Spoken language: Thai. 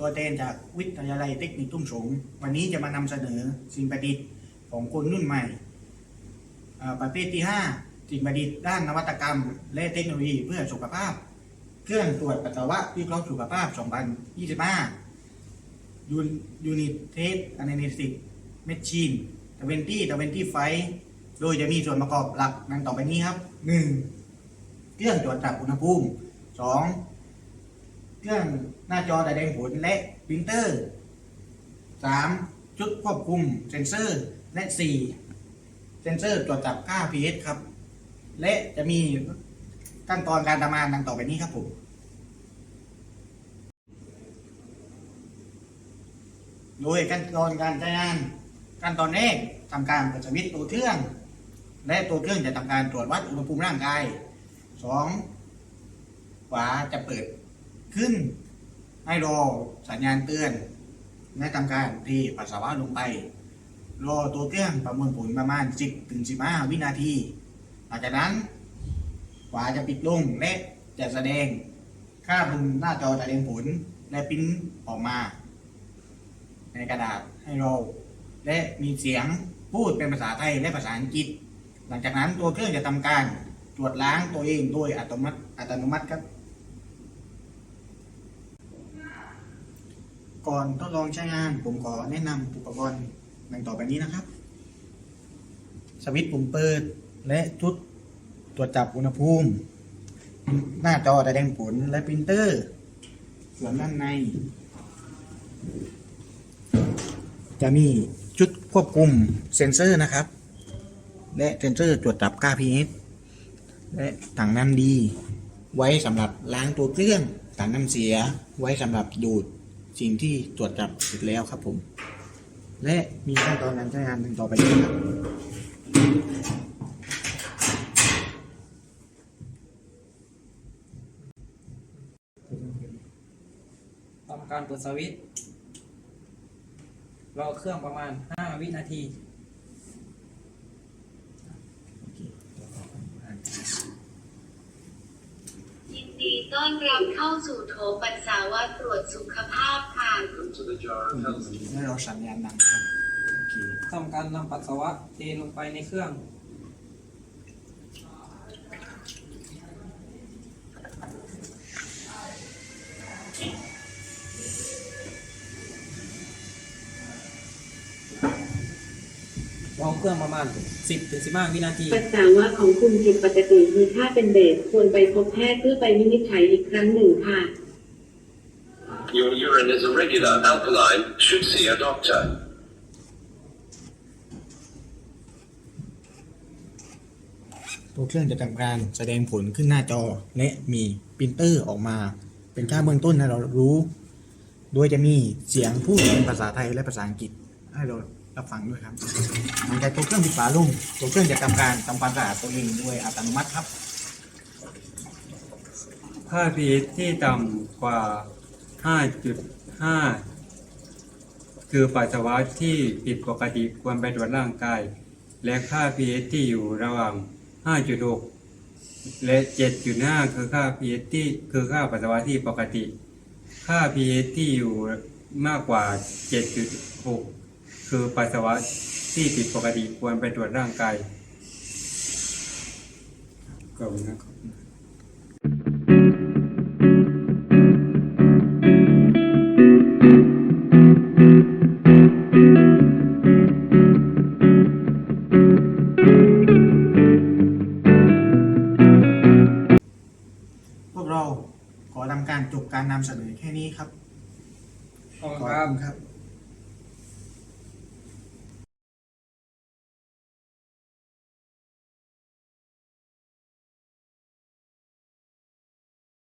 ัวแทนจากวิทยาลัยเทคนิคทุ่งสงวันนี้จะมานำเสนอสิ่งประดิษฐ์ของคนรุ่นใหม่ ประเภทที่ 5 สิ่งประดิษฐ์ด้านนวัตกรรม และเทคโนโลยีเพื่อสุขภาพ เครื่องตรวจปัสสาวะวิเคราะห์สุขภาพ 2025 ยูนยูนิตเทสอนาลิซิสเมชชีนตะเวนตี้ตะเวนตี้ไฟโดยจะมีส่วนประกอบหลักดังต่อไปนี้ครับ 1. เครื่องตรวจจับอุณหภูมิ 2. เครื่องหน้าจอแสดงผลและปรินเตอร์ 3. ชุดควบคุมเซนเซอร์ และ 4. เซนเซอร์ตรวจจับค่า pH ครับ และจะมีขั้นตอนการทำงานดังต่อไปนี้ครับผมโดยขั้นตอนการใช้งานขั้นตอนแรกทำการเปิดสวิตช์ตัวเครื่อง และตัวเครื่องจะทำการตรวจวัดอุณหภูมิร่างกายสองฝาจะเปิด ขึ้น ให้รอสัญญาณเตือน และทำการเทปัสสาวะลงไป รอตัวเครื่องประเมวลผลประมาณ 10ถึง15 วินาที หลังจากนั้นฝาจะปิดลงและจะแสดงค่าบนหน้าจอแสดงผลและปริ้นออกมา ในกระดาษให้เรา และมีเสียงพูดเป็นภาษาไทยและภาษาอังกฤษ หลังจากนั้นตัวเครื่องจะทำการตรวจล้างตัวเองโดยอัตโนมัติอัตโนมัติครับ ก่อนทดลองใช้งาน ผมขอแนะนำอุปกรณ์ดังต่อไปนี้นะครับ สวิตช์ปุ่มเปิดและชุดตรวจจับอุณหภูมิ หน้าจอแสดงผลและปรินเตอร์ ส่วนด้านใน จะมีชุดควบคุมเซ็นเซอร์นะครับ และเซ็นเซอร์ตรวจจับค่า pH และถังน้ำดี ไว้สำหรับล้างตัวเครื่องถังน้ำเสียไว้สำหรับดูด สิ่งที่ตรวจจับเสร็จแล้วครับผม และมีขั้นตอนการใช้งานดังต่อไปนี้ครับทำการเปิดสวิตช์รอเครื่องประมาณ 5 วินาที ยินดี ต้อนรับเข้าสู่โถปัสสาวะตรวจสุขภาพค่ะ Welcome to the jar of health. ให้เราสัญญาณดังครับโอเคทำการนำปัสสาวะเทลงไปในเครื่อง รอเครื่องประมาณ 10-15 วินาที ปัสสาวะของคุณผิดปกติมีค่าเป็นเบสควรไปพบแพทย์เพื่อไปวินิจฉัยอีกครั้งหนึ่งค่ะ Your urine is irregular, alkaline, should see a doctor. ตัวเครื่องจะทำการแสดงผลขึ้นหน้าจอและมีปรินเตอร์ออกมา เป็นค่าเบื้องต้นให้เรารู้ โดยจะมีเสียงพูดเป็นภาษาไทยและภาษาอังกฤษให้เรา รับฟังด้วยครับหลังจากตัวเครื่องปิดฝาลงตัวเครื่องจะทำการทำความสะอาดตัวเองด้วยอัตโนมัติครับ ค่า pH ที่ต่ำกว่า 5.5 คือปัสสาวะที่ผิดปกติควรไปตรวจร่างกาย และค่า pH ที่อยู่ระหว่าง 5.6 และ 7.5 คือค่า pH ที่คือค่าปัสสาวะที่ปกติ ค่า pH ที่อยู่มากกว่า 7.6 คือปัสสาวะที่ผิดปกติควรไปตรวจร่างกายขอบคุณครับพวกเราขอทำการจบการนำเสนอแค่นี้ครับ ขอบคุณขอบครับคุณครับ